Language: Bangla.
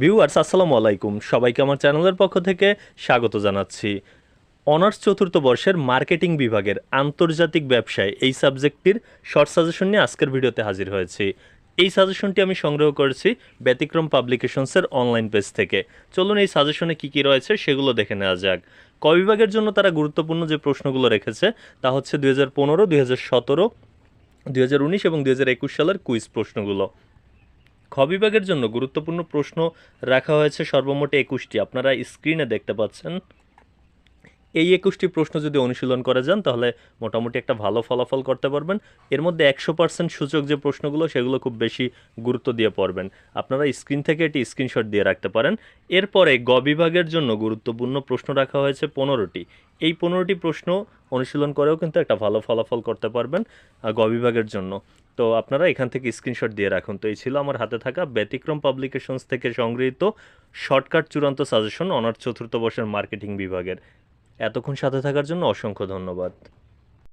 ভিউয়ার্স, আসসালামু আলাইকুম। সবাইকে আমার চ্যানেলের পক্ষ থেকে স্বাগত জানাচ্ছি। অনার্স চতুর্থ বর্ষের মার্কেটিং বিভাগের আন্তর্জাতিক ব্যবসায় এই সাবজেক্টটির শর্ট সাজেশন নিয়ে আজকের ভিডিওতে হাজির হয়েছি। এই সাজেশনটি আমি সংগ্রহ করেছি ব্যতিক্রম পাবলিকেশনসের অনলাইন পেজ থেকে। চলুন এই সাজেশনে কী কী রয়েছে সেগুলো দেখে নেওয়া যাক। ক বিভাগের জন্য তারা গুরুত্বপূর্ণ যে প্রশ্নগুলো রেখেছে তা হচ্ছে দুই হাজার পনেরো, দুই হাজার সতেরো, দুই হাজার উনিশ এবং দুই হাজার একুশ সালের কুইজ প্রশ্নগুলো। বিভাগের জন্য গুরুত্বপূর্ণ প্রশ্ন রাখা হয়েছে সর্বমোট একুশটি। আপনারা স্ক্রিনে দেখতে পাচ্ছেন। এই একুশটি প্রশ্ন যদি অনুশীলন করে যান, তাহলে মোটামুটি একটা ভালো ফলাফল করতে পারবেন। এর মধ্যে একশো পার্সেন্ট সূচক যে প্রশ্নগুলো, সেগুলো খুব বেশি গুরুত্ব দিয়ে পড়বেন। আপনারা স্ক্রিন থেকে এটি স্ক্রিনশট দিয়ে রাখতে পারেন। এরপরে গ বিভাগের জন্য গুরুত্বপূর্ণ প্রশ্ন রাখা হয়েছে পনেরোটি। এই পনেরোটি প্রশ্ন অনুশীলন করেও কিন্তু একটা ভালো ফলাফল করতে পারবেন গ বিভাগের জন্য। তো আপনারা এখান থেকে স্ক্রিনশট দিয়ে রাখুন। তো এই ছিল আমার হাতে থাকা ব্যতিক্রম পাবলিকেশনস থেকে সংগৃহীত শর্টকাট চূড়ান্ত সাজেশন অনার্স চতুর্থ বর্ষের মার্কেটিং বিভাগের। এতক্ষণ সাথে থাকার জন্য অসংখ্য ধন্যবাদ।